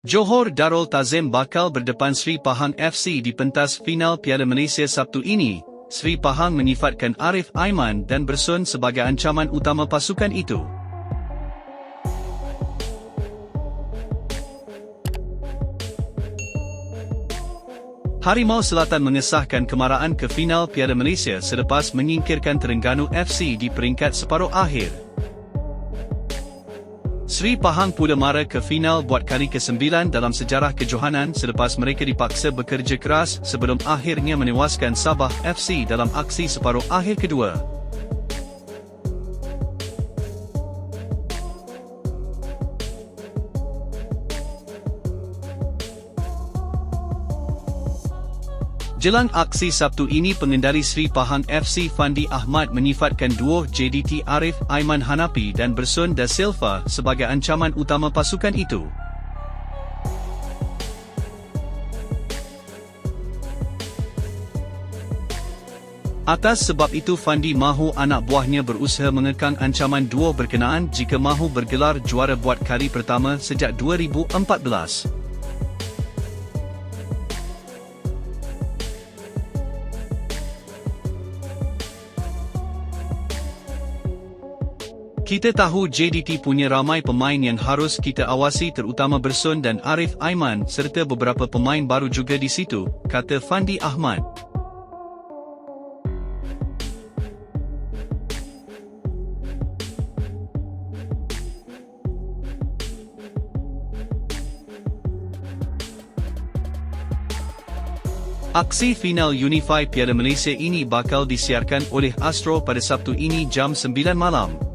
Johor Darul Tazim bakal berdepan Sri Pahang FC di pentas final Piala Malaysia Sabtu ini. Sri Pahang menyifatkan Arif Aiman dan Bersun sebagai ancaman utama pasukan itu. Harimau Selatan mengesahkan kemarahan ke final Piala Malaysia selepas menyingkirkan Terengganu FC di peringkat separuh akhir. Sri Pahang pula mara ke final buat kali ke-9 dalam sejarah kejohanan selepas mereka dipaksa bekerja keras sebelum akhirnya menewaskan Sabah FC dalam aksi separuh akhir kedua. Jelang aksi Sabtu ini pengendali Sri Pahang FC Fandi Ahmad menyifatkan duo JDT Arif Aiman Hanapi dan Bersun Da Silva sebagai ancaman utama pasukan itu. Atas sebab itu Fandi mahu anak buahnya berusaha mengekang ancaman duo berkenaan jika mahu bergelar juara buat kali pertama sejak 2014. Kita tahu JDT punya ramai pemain yang harus kita awasi terutama Bersun dan Arif Aiman serta beberapa pemain baru juga di situ, kata Fandi Ahmad. Aksi final Unify Piala Malaysia ini bakal disiarkan oleh Astro pada Sabtu ini jam 9 malam.